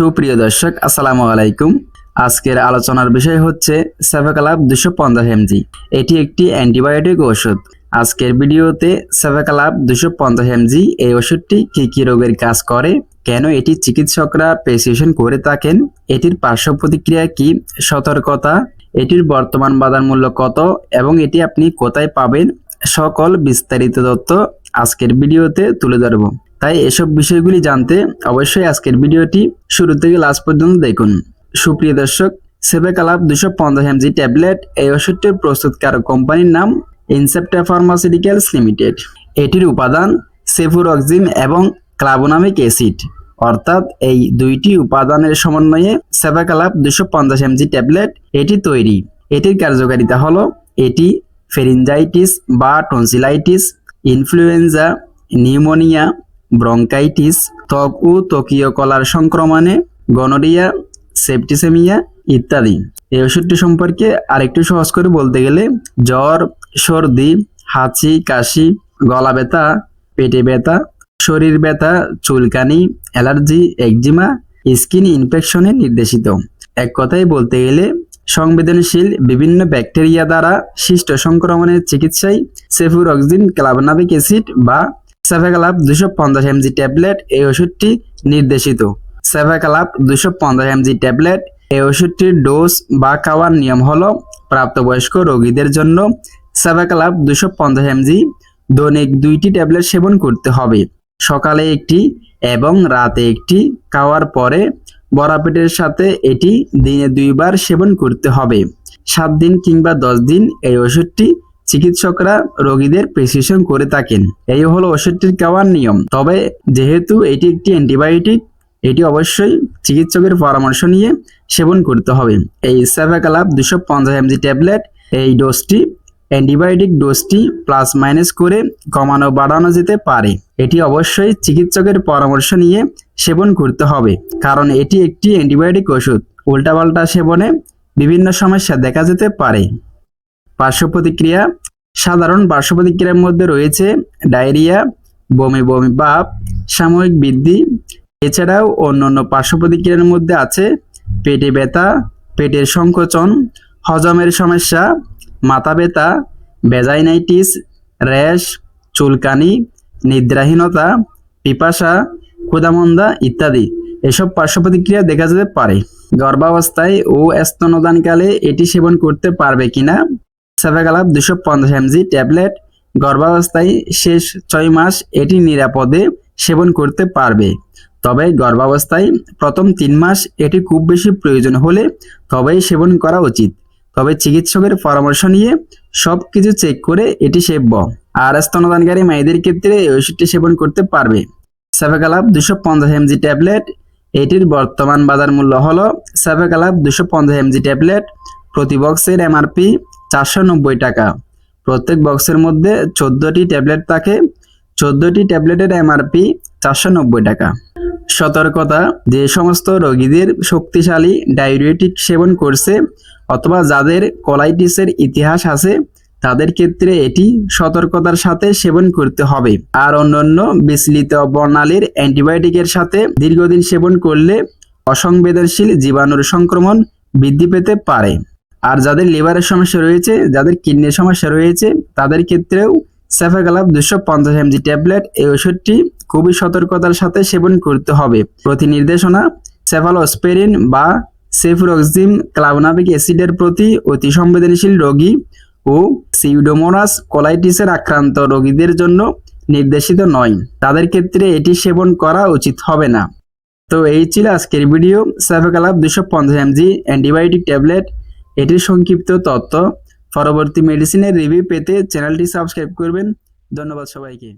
সুপ্রিয় দর্শক, আসসালামু আলাইকুম। আজকের আলোচনার বিষয় হচ্ছে সেভাকালাপ দুশো পঞ্চাশ এমজি। এটি একটি অ্যান্টিবায়োটিক ওষুধ। আজকের ভিডিওতে সেভাকালাপ দুশো পঞ্চাশ এমজি এই ওষুধটি কি কি রোগের কাজ করে, কেন এটি চিকিৎসকরা প্রেসক্রিপশন করে থাকেন, এটির পার্শ্ব প্রতিক্রিয়া কি, সতর্কতা, এটির বর্তমান বাজার মূল্য কত, এবং এটি আপনি কোথায় পাবেন, সকল বিস্তারিত তথ্য আজকের ভিডিওতে তুলে ধরব। তাই এসব বিষয়গুলি জানতে অবশ্যই আজকের ভিডিওটি শুরু থেকে লাস্ট পর্যন্ত দেখুন। সুপ্রিয় দর্শক সেবেকালাপ দুশো পঞ্চাশ এমজি ট্যাবলেট এই ওষুধটির প্রস্তুতকারক কোম্পানির নাম ইনসেপ্টা ফার্মাসিউটিক্যালস লিমিটেড এটির উপাদান সেফুরক্সিম এবং ক্লাবোনামিক অ্যাসিড। অর্থাৎ এই দুইটি উপাদানের সমন্বয়ে সেবাকালাপ দুশো পঞ্চাশ এমজি ট্যাবলেট এটি তৈরি। এটির কার্যকারিতা হলো, এটি ফেরিনজাইটিস বা টনসিলাইটিস ইনফ্লুয়েঞ্জা, নিউমোনিয়া, ব্রঙ্কাইটিস, ত্বক ও ত্বকীয় কলার সংক্রমণে, গনোরিয়া, সেপ্টিসেমিয়া ইত্যাদি। এই ওষুধটি সম্পর্কে আরেকটু সহজ করে বলতে গেলে, জ্বর, সর্দি, হাঁচি, কাশি, গলা ব্যথা, পেটে ব্যথা, শরীর ব্যথা, চুলকানি, অ্যালার্জি, একজিমা, স্কিন ইনফেকশনে নির্দেশিত। এক কথায় বলতে গেলে সংবেদনশীল বিভিন্ন ব্যাকটেরিয়া দ্বারা সৃষ্ট সংক্রমণের চিকিৎসায় সেফুরক্সিন ক্লাবনাবিক অ্যাসিড বা সেফাকালাপ দুশো পঞ্চাশ এমজি ট্যাবলেট এই ওষুধটি নির্দেশিত। সেফাকালাপ দুশো পঞ্চাশ এমজি ট্যাবলেট এই ওষুধটির ডোজ বা খাওয়ার নিয়ম হল প্রাপ্তবয়স্ক রোগীদের জন্য সেফাকালাপ দুশো পঞ্চাশ এমজি দৈনিক দুইটি ট্যাবলেট সেবন করতে হবে। সকালে একটি এবং রাতে একটি, খাওয়ার পরে বড়া পেটের সাথে এটি দিনে দুইবার সেবন করতে হবে। সাত দিন কিংবা দশ দিন এই ওষুধটি চিকিৎসকরা রোগীদের প্রেসক্রিপশন করে থাকেন। এই হলো ওষুধটির খাওয়ার নিয়ম। তবে যেহেতু এটি একটি অ্যান্টিবায়োটিক, এটি অবশ্যই চিকিৎসকের পরামর্শ নিয়ে সেবন করতে হবে। এই সেভাকালাপ দুশো পঞ্চাশ এমজি ট্যাবলেট এই ডোজটি অ্যান্টিবায়োটিক ডোজটি প্লাস মাইনাস করে কমানো বাড়ানো যেতে পারে। এটি অবশ্যই চিকিৎসকের পরামর্শ নিয়ে সেবন করতে হবে, কারণ এটি একটি অ্যান্টিবায়োটিক ওষুধ। উল্টাপাল্টা সেবনে বিভিন্ন সমস্যা দেখা যেতে পারে। পার্শ্ব প্রতিক্রিয়া, সাধারণ পার্শ্ব প্রতিক্রিয়ার মধ্যে রয়েছে ডায়রিয়া, বমি বমি ভাব, সাময়িক বৃদ্ধি। এছাড়াও অন্যান্য পার্শ্ব প্রতিক্রিয়ার মধ্যে আছে পেটে ব্যথা, পেটের সংকোচন, হজমের সমস্যা, মাথা ব্যথা, ভেজাইনাইটিস, র্যাশ, চুলকানি নিদ্রাহীনতা, পিপাসা, ক্ষুধামন্দা ইত্যাদি এসব পার্শ্ব প্রতিক্রিয়া দেখা যেতে পারে। গর্ভাবস্থায় ও স্তনদানকালে এটি সেবন করতে পারবে কিনা? সেভাগালাপ দুশো পঞ্চাশ এমজি ট্যাবলেট। গর্ভাবস্থায় শেষ ছয় মাস এটি নিরাপদে সেবন করতে পারবে। তবে গর্ভাবস্থায় প্রথম তিন মাস এটি খুব বেশি প্রয়োজন হলে তবেই সেবন করা উচিত। তবে চিকিৎসকের পরামর্শ নিয়ে সব কিছু চেক করে এটি সেব্য। আর স্তনদানকারী মায়েদের ক্ষেত্রে এই ওষুধটি সেবন করতে পারবে। সেভাকালাপ দুশো পঞ্চাশ এমজি ট্যাবলেট, এটির বর্তমান বাজার মূল্য হলো সেভাকালাপ দুশো পঞ্চাশ এমজি ট্যাবলেট, প্রতি বক্সের এমআরপি চারশো নব্বই টাকা। প্রত্যেক বক্সের মধ্যে চোদ্দটি ট্যাবলেট থাকে, চোদ্দটি ট্যাবলেটের এমআরপি চারশো নব্বই টাকা। সতর্কতা, যে সমস্ত রোগীদের শক্তিশালী ডায়ুরেটিক সেবন করছে অথবা যাদের কোলাইটিসের ইতিহাস আছে তাদের ক্ষেত্রে এটি সতর্কতার সাথে সেবন করতে হবে। আর অন্যান্য বিচলিত বর্ণালীর অ্যান্টিবায়োটিকের সাথে দীর্ঘদিন সেবন করলে অসংবেদনশীল জীবাণুর সংক্রমণ বৃদ্ধি পেতে পারে। আর যাদের লিভারের সমস্যা রয়েছে, যাদের কিডনির সমস্যা রয়েছে, তাদের ক্ষেত্রেও সেফাগালাপ দুশো পঞ্চাশ এমজি ট্যাবলেট এই ওষুধটি খুবই সতর্কতার সাথে সেবন করতে হবে। প্রতি নির্দেশনা সেফালোস্পেরিন বা সেফুরক্সিম ক্লাবনাবিক অ্যাসিডের প্রতি অতি সংবেদনশীল রোগী ও সিউডোমোনাস কোলাইটিসের আক্রান্ত রোগীদের জন্য নির্দেশিত নয়। তাদের ক্ষেত্রে এটি সেবন করা উচিত হবে না। তো এই ছিল আজকের ভিডিও। সাফেকালাপ দুশো পঞ্চাশ এমজি অ্যান্টিবায়োটিক ট্যাবলেট। এটির সংক্ষিপ্ত তথ্য। পরবর্তী মেডিসিনের রিভিউ পেতে চ্যানেলটি সাবস্ক্রাইব করবেন। ধন্যবাদ সবাইকে।